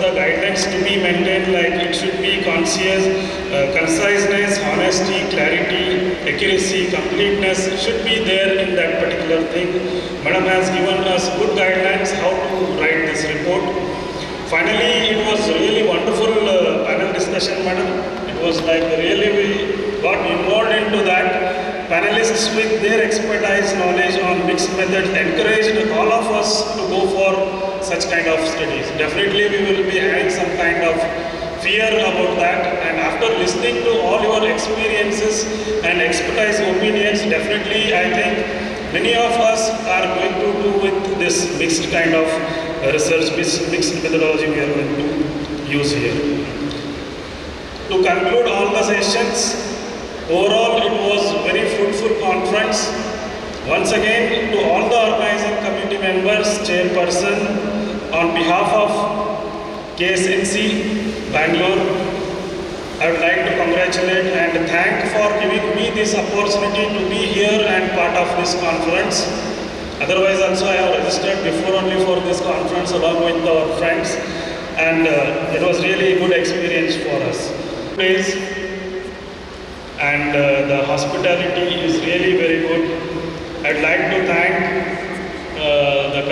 the guidelines to be maintained like it should be conscious, uh, conciseness, honesty, clarity, accuracy, completeness should be there in that particular thing. Madam has given us good guidelines how to write this report. Finally, it was really wonderful uh, panel discussion, madam. It was like really we got involved into that. Panelists with their expertise, knowledge on mixed methods encouraged all of us to go for such kind of studies. Definitely, we will be having some kind of fear about that. And after listening to all your experiences and expertise opinions, definitely, I think many of us are going to do with this mixed kind of research, mixed methodology we are going to use here. To conclude all the sessions, overall it was very fruitful conference. Once again, to all the organizing committee members, chairperson, on behalf of KSNC Bangalore, I would like to congratulate and thank for giving me this opportunity to be here and part of this conference. Otherwise also I have registered before only for this conference along with our friends and uh, it was really a good experience for us. Place and uh, the hospitality is really very good. I'd like to thank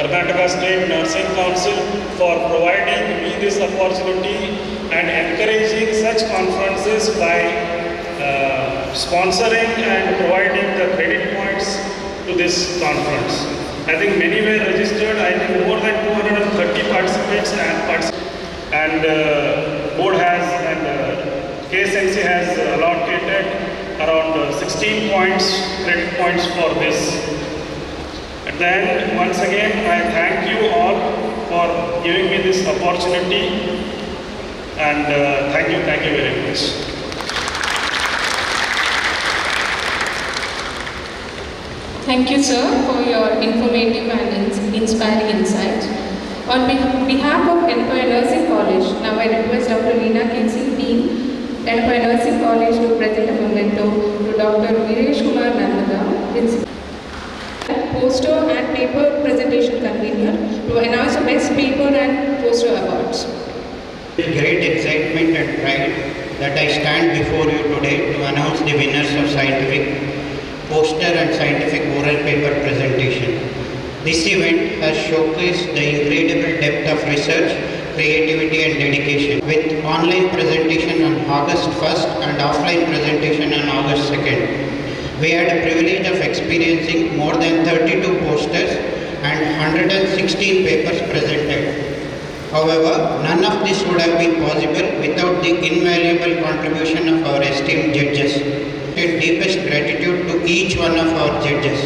Karnataka State Nursing Council for providing me this opportunity and encouraging such conferences by uh, sponsoring and providing the credit points to this conference. I think many were registered, I think more than 230 participants and and uh, board has and uh, KSNC has allocated around uh, 16 points, credit points for this. Then once again, I thank you all for giving me this opportunity and uh, thank you, thank you very much. Thank you, sir, for your informative and ins- inspiring insights. On beh- behalf of Empire Nursing College, now I request Dr. Leena Kinsey, Dean, Empire Nursing College, to present a memento to Dr. Viresh Kumar Principal. Poster and paper presentation convener to announce the best paper and poster awards. With great excitement and pride that I stand before you today to announce the winners of scientific poster and scientific oral paper presentation. This event has showcased the incredible depth of research, creativity and dedication with online presentation on August 1st and offline presentation on August 2nd. We had a privilege of experiencing more than 32 posters and 116 papers presented. However, none of this would have been possible without the invaluable contribution of our esteemed judges. And deepest gratitude to each one of our judges.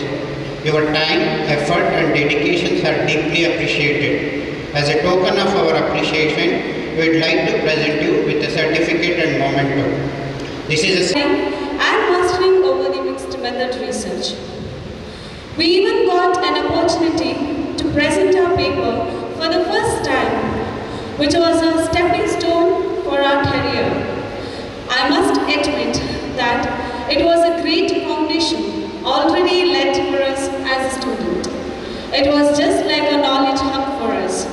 Your time, effort, and dedications are deeply appreciated. As a token of our appreciation, we would like to present you with a certificate and memento. This is a and mastering over the mixed method research. We even got an opportunity to present our paper for the first time, which was a stepping stone for our career. I must admit that it was a great foundation already laid for us as a student. It was just like a knowledge hub for us.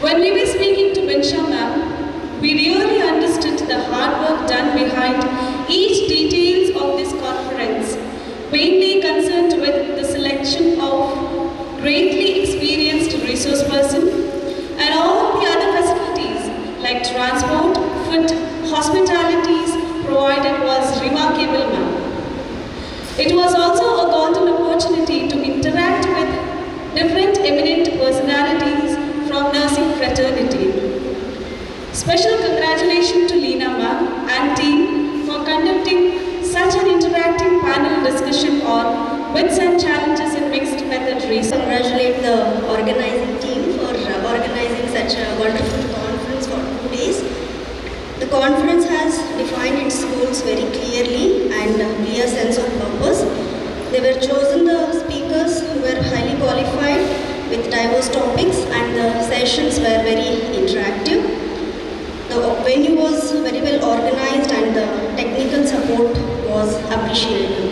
When we were speaking to Binsha ma'am, we really understood the hard work done behind each details of this conference, mainly concerned with the selection of greatly experienced resource person and all the other facilities like transport, food, hospitalities provided was remarkable. It was also a golden opportunity to interact with different eminent personalities from nursing fraternity. Special congratulations to Leena ma'am and team for conducting such an interactive panel discussion on myths and challenges in mixed method research. congratulate the organizing team for organizing such a wonderful conference for two days. The conference has defined its goals very clearly and uh, clear sense of purpose. They were chosen the speakers who were highly qualified with diverse topics and the sessions were very interactive. The venue was very well organized and the technical support was appreciated.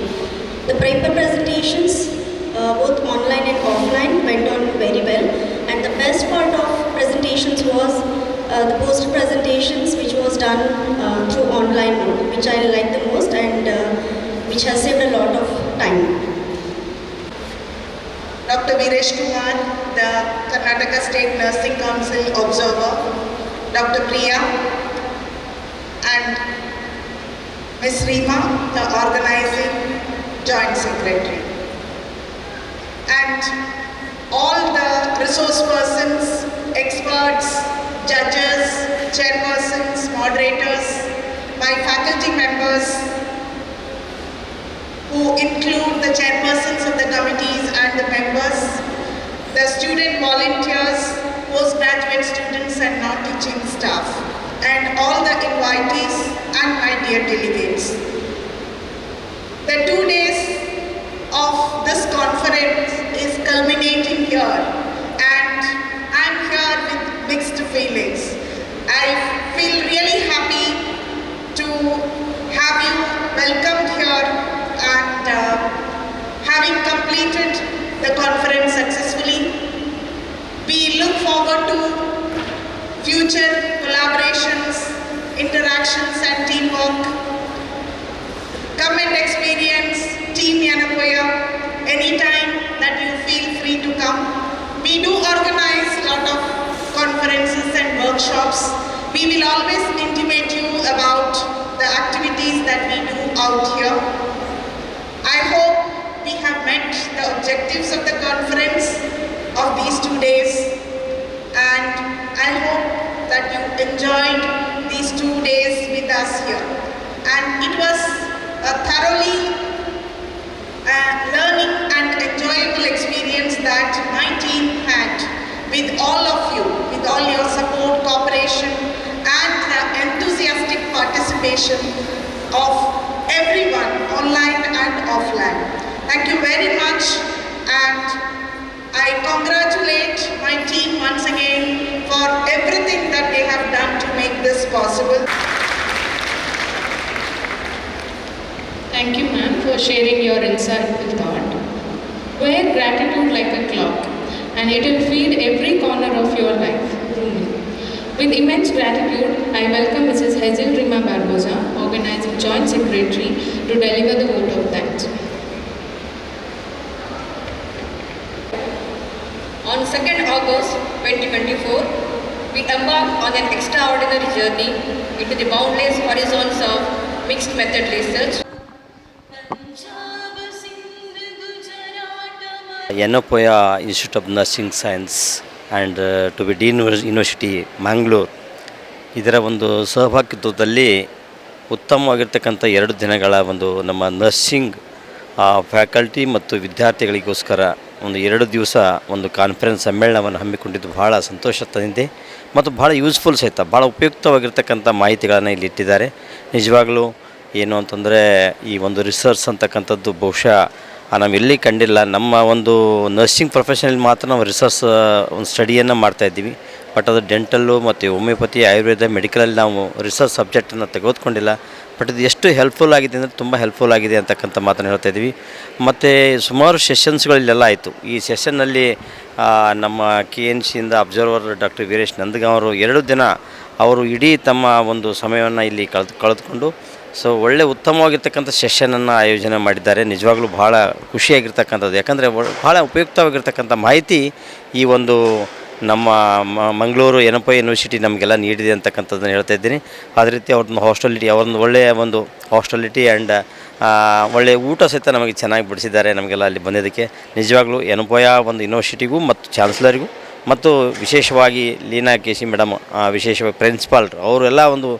The paper presentations, uh, both online and offline, went on very well. And the best part of presentation done uh, through online mode, which I like the most and uh, which has saved a lot of time. Dr. Viresh Kumar, the Karnataka State Nursing Council Observer, Dr. Priya, and Ms. Rima, the Organizing Joint Secretary. And all the resource persons, experts, judges, chairpersons, moderators, my faculty members, who include the chairpersons of the committees and the members, the student volunteers, postgraduate students and non-teaching staff, and all the invitees and my dear delegates. The two days of this conference is culminating here and I'm here with mixed feelings. I feel really happy to have you welcomed here and uh, having completed the conference successfully. We look forward to future collaborations, interactions and teamwork. Come and experience Team Yanapoya anytime that you feel free to come. We do organize a lot of conferences and workshops. We will always intimate you about the activities that we do out here. I hope we have met the objectives of the conference of these two days and I hope that you enjoyed these two days with us here. And it was a thoroughly uh, learning and enjoyable experience that my team had with all of you, with all your support, cooperation, and the enthusiastic participation of everyone, online and offline. Thank you very much, and I congratulate my team once again for everything that they have done to make this possible. Thank you, ma'am, for sharing your insightful thought. Wear gratitude like a clock, and it will feed every corner of your life. With immense gratitude, I welcome Mrs. Hazel Rima Barbosa, Organizing Joint Secretary, to deliver the vote of thanks. 2nd August 2024, we embark on an extraordinary journey into the boundless horizons of mixed method research. Yanapoya Institute of Nursing Science and to be deemed university Mangalore ಇದರ ಒಂದು ಸಹಭಾಗಿತ್ವದಲ್ಲಿ ಉತ್ತಮವಾಗಿರ್ತಕ್ಕಂಥ ಎರಡು ದಿನಗಳ ಒಂದು ನಮ್ಮ nursing faculty ಮತ್ತು ವಿದ್ಯಾರ್ಥಿಗಳಿಗೋಸ್ಕರ ಒಂದು ಎರಡು ದಿವಸ ಒಂದು ಕಾನ್ಫರೆನ್ಸ್ ಸಮ್ಮೇಳನವನ್ನು ಹಮ್ಮಿಕೊಂಡಿದ್ದು ಭಾಳ ಸಂತೋಷ ತಂದಿದೆ ಮತ್ತು ಭಾಳ ಯೂಸ್ಫುಲ್ ಸಹಿತ ಭಾಳ ಉಪಯುಕ್ತವಾಗಿರ್ತಕ್ಕಂಥ ಮಾಹಿತಿಗಳನ್ನು ಇಲ್ಲಿ ಇಟ್ಟಿದ್ದಾರೆ. ನಿಜವಾಗಲೂ ಏನು ಅಂತಂದರೆ ಈ ಒಂದು ರಿಸರ್ಚ್ ಅಂತಕ್ಕಂಥದ್ದು ಬಹುಶಃ ನಾವು ಎಲ್ಲಿ ಕಂಡಿಲ್ಲ, ನಮ್ಮ ಒಂದು ನರ್ಸಿಂಗ್ ಪ್ರೊಫೆಷನಲ್ಲಿ ಮಾತ್ರ ನಾವು ರಿಸರ್ಚ್ ಒಂದು ಸ್ಟಡಿಯನ್ನು ಮಾಡ್ತಾಯಿದ್ದೀವಿ ಬಟ್ ಅದು ಡೆಂಟಲ್ಲು ಮತ್ತು ಹೋಮಿಯೋಪತಿ ಆಯುರ್ವೇದ ಮೆಡಿಕಲಲ್ಲಿ ನಾವು ರಿಸರ್ಚ್ ಸಬ್ಜೆಕ್ಟನ್ನು ತೆಗೆದುಕೊಂಡಿಲ್ಲ. ಬಟ್ ಇದು ಎಷ್ಟು ಹೆಲ್ಪ್ಫುಲ್ ಆಗಿದೆ ಅಂದರೆ ತುಂಬ ಹೆಲ್ಪ್ಫುಲ್ ಆಗಿದೆ ಅಂತಕ್ಕಂಥ ಮಾತನ್ನು ಹೇಳ್ತಾ ಇದ್ದೀವಿ. ಮತ್ತು ಸುಮಾರು ಸೆಷನ್ಸ್ಗಳಲ್ಲೆಲ್ಲ ಆಯಿತು. ಈ ಸೆಷನ್ನಲ್ಲಿ ನಮ್ಮ ಕೆ ಎನ್ ಸಿಯಿಂದ ಅಬ್ಸರ್ವರ್ ಡಾಕ್ಟರ್ ವೀರೇಶ್ ನಂದಗಾಂ ಅವರು ಎರಡು ದಿನ ಅವರು ಇಡೀ ತಮ್ಮ ಒಂದು ಸಮಯವನ್ನು ಇಲ್ಲಿ ಕಳೆದು, ಕಳೆದುಕೊಂಡು, ಸೊ ಒಳ್ಳೆ ಉತ್ತಮವಾಗಿರ್ತಕ್ಕಂಥ ಸೆಷನನ್ನು ಆಯೋಜನೆ ಮಾಡಿದ್ದಾರೆ. ನಿಜವಾಗ್ಲೂ ಭಾಳ ಖುಷಿಯಾಗಿರ್ತಕ್ಕಂಥದ್ದು. ಯಾಕಂದರೆ ಭಾಳ ಉಪಯುಕ್ತವಾಗಿರ್ತಕ್ಕಂಥ ಮಾಹಿತಿ ಈ ಒಂದು ನಮ್ಮ ಮಂಗಳೂರು ಎನಪ ಯೂನಿವರ್ಸಿಟಿ ನಮಗೆಲ್ಲ ನೀಡಿದೆ ಅಂತಕ್ಕಂಥದ್ದನ್ನು ಹೇಳ್ತಾ ಇದ್ದೀನಿ. ಅದೇ ರೀತಿ ಅವ್ರದ್ದು ಹಾಸ್ಟೆಲಿಟಿ ಅವ್ರದ್ದು ಒಳ್ಳೆಯ ಒಂದು ಹಾಸ್ಟೆಲಿಟಿ ಆ್ಯಂಡ್ ಒಳ್ಳೆಯ ಊಟ ಸಹಿತ ನಮಗೆ ಚೆನ್ನಾಗಿ ಬಿಡಿಸಿದ್ದಾರೆ ನಮಗೆಲ್ಲ ಅಲ್ಲಿ ಬಂದಿದ್ದಕ್ಕೆ. ನಿಜವಾಗ್ಲೂ ಎನಪೋಯ ಒಂದು ಯೂನಿವರ್ಸಿಟಿಗೂ ಮತ್ತು ಚಾನ್ಸಲರಿಗೂ ಮತ್ತು ವಿಶೇಷವಾಗಿ ಲೀನಾ ಕೆ ಸಿ ಮೇಡಮ್ ವಿಶೇಷವಾಗಿ ಪ್ರಿನ್ಸಿಪಾಲ್ರು ಅವರೆಲ್ಲ ಒಂದು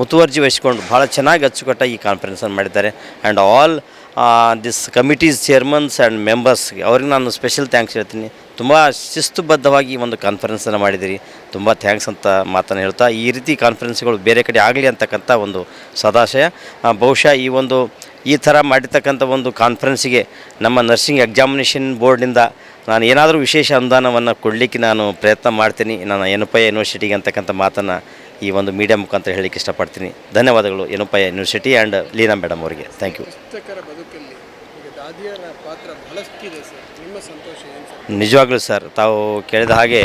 ಮುತುವರ್ಜಿ ವಹಿಸಿಕೊಂಡು ಭಾಳ ಚೆನ್ನಾಗಿ ಅಚ್ಚುಕಟ್ಟಾಗಿ ಈ ಕಾನ್ಫರೆನ್ಸನ್ನು ಮಾಡಿದ್ದಾರೆ. And all this committees chairmans and ಮೆಂಬರ್ಸ್ಗೆ ಅವ್ರಿಗೆ ನಾನು ಸ್ಪೆಷಲ್ ಥ್ಯಾಂಕ್ಸ್ ಹೇಳ್ತೀನಿ. ತುಂಬ ಶಿಸ್ತುಬದ್ಧವಾಗಿ ಒಂದು ಕಾನ್ಫರೆನ್ಸನ್ನು ಮಾಡಿದಿರಿ. ತುಂಬ ಥ್ಯಾಂಕ್ಸ್ ಅಂತ ಮಾತನ್ನು ಹೇಳ್ತಾ, ಈ ರೀತಿ ಕಾನ್ಫರೆನ್ಸ್ಗಳು ಬೇರೆ ಕಡೆ ಆಗಲಿ ಅಂತಕ್ಕಂಥ ಒಂದು ಸದಾಶಯ. ಬಹುಶಃ ಈ ಒಂದು, ಈ ಥರ ಮಾಡಿರ್ತಕ್ಕಂಥ ಒಂದು ಕಾನ್ಫರೆನ್ಸಿಗೆ ನಮ್ಮ ನರ್ಸಿಂಗ್ ಎಕ್ಸಾಮಿನೇಷನ್ ಬೋರ್ಡ್ನಿಂದ ನಾನು ಏನಾದರೂ ವಿಶೇಷ ಅನುದಾನವನ್ನು ಕೊಡಲಿಕ್ಕೆ ನಾನು ಪ್ರಯತ್ನ ಮಾಡ್ತೀನಿ ನಾನು ಎನುಪಯ ಯೂನಿವರ್ಸಿಟಿಗೆ ಅಂತಕ್ಕಂಥ ಮಾತನ್ನು ಈ ಒಂದು ಮೀಡಿಯಾ ಮುಖಾಂತರ ಹೇಳಲಿಕ್ಕೆ ಇಷ್ಟಪಡ್ತೀನಿ. ಧನ್ಯವಾದಗಳು Yenepoya university and Leena madam ಅವರಿಗೆ. ಥ್ಯಾಂಕ್ ಯು ನಿಜವಾಗ್ಲೂ ಸರ್, ತಾವು ಕೇಳಿದ ಹಾಗೆ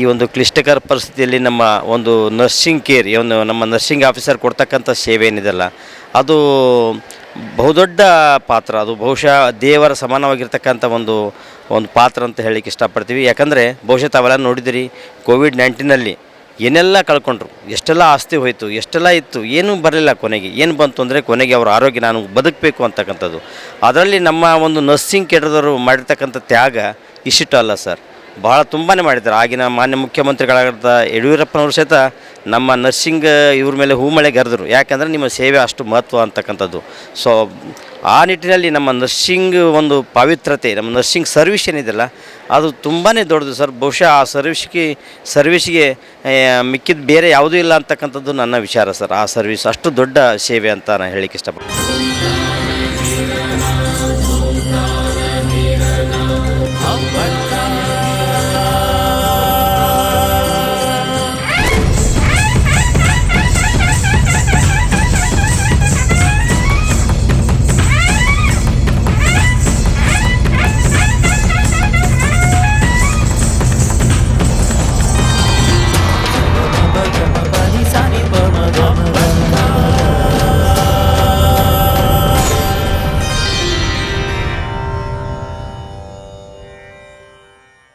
ಈ ಒಂದು ಕ್ಲಿಷ್ಟಕರ ಪರಿಸ್ಥಿತಿಯಲ್ಲಿ ನಮ್ಮ ಒಂದು ನರ್ಸಿಂಗ್ ಕೇರ್ ಒಂದು ನಮ್ಮ ನರ್ಸಿಂಗ್ ಆಫೀಸರ್ ಕೊಡ್ತಕ್ಕಂಥ ಸೇವೆ ಏನಿದೆಲ್ಲ, ಅದು ಬಹುದೊಡ್ಡ ಪಾತ್ರ, ಅದು ಬಹುಶಃ ದೇವರ ಸಮಾನವಾಗಿರ್ತಕ್ಕಂಥ ಒಂದು ಒಂದು ಪಾತ್ರ ಅಂತ ಹೇಳಿಕ್ಕೆ ಇಷ್ಟಪಡ್ತೀವಿ. ಯಾಕಂದರೆ ಬಹುಶಃ ತಾವೆಲ್ಲ ನೋಡಿದಿರಿ ಕೋವಿಡ್ ನೈನ್ಟೀನಲ್ಲಿ ಏನೆಲ್ಲ ಕಳ್ಕೊಂಡ್ರು, ಎಷ್ಟೆಲ್ಲ ಆಸ್ತಿ ಹೋಯಿತು, ಎಷ್ಟೆಲ್ಲ ಇತ್ತು, ಏನೂ ಬರಲಿಲ್ಲ ಕೊನೆಗೆ, ಏನು ಬಂತು ಅಂದರೆ ಕೊನೆಗೆ ಅವರ ಆರೋಗ್ಯ ನಾನು ಬದುಕಬೇಕು ಅಂತಕ್ಕಂಥದ್ದು. ಅದರಲ್ಲಿ ನಮ್ಮ ಒಂದು ನರ್ಸಿಂಗ್ ಕೇಟದವರು ಮಾಡಿರ್ತಕ್ಕಂಥ ತ್ಯಾಗ ಇಷ್ಟು ಅಲ್ಲ ಸರ್. ಭಾಳ ತುಂಬಾ ಮಾಡಿದ್ದಾರೆ. ಆಗಿನ ಮಾನ್ಯ ಮುಖ್ಯಮಂತ್ರಿಗಳಾಗಿದ್ದ ಯಡಿಯೂರಪ್ಪನವರು ಸಹಿತ ನಮ್ಮ ನರ್ಸಿಂಗ್ ಇವ್ರ ಮೇಲೆ ಹೂಮಳೆ ಗರೆದರು. ಯಾಕಂದರೆ ನಿಮ್ಮ ಸೇವೆ ಅಷ್ಟು ಮಹತ್ವ ಅಂತಕ್ಕಂಥದ್ದು. ಸೊ ಆ ನಿಟ್ಟಿನಲ್ಲಿ ನಮ್ಮ ನರ್ಸಿಂಗ್ ಒಂದು ಪವಿತ್ರತೆ ನಮ್ಮ ನರ್ಸಿಂಗ್ ಸರ್ವಿಸ್ ಏನಿದೆಯಲ್ಲ ಅದು ತುಂಬಾ ದೊಡ್ಡದು ಸರ್. ಬಹುಶಃ ಆ ಸರ್ವಿಸ್ಗೆ ಸರ್ವಿಸ್ಗೆ ಮಿಕ್ಕಿದ ಬೇರೆ ಯಾವುದೂ ಇಲ್ಲ ಅಂತಕ್ಕಂಥದ್ದು ನನ್ನ ವಿಚಾರ ಸರ್. ಆ ಸರ್ವಿಸ್ ಅಷ್ಟು ದೊಡ್ಡ ಸೇವೆ ಅಂತ ನಾನು ಹೇಳಿಕ್ಕೆ ಇಷ್ಟಪಡ್ತೀನಿ.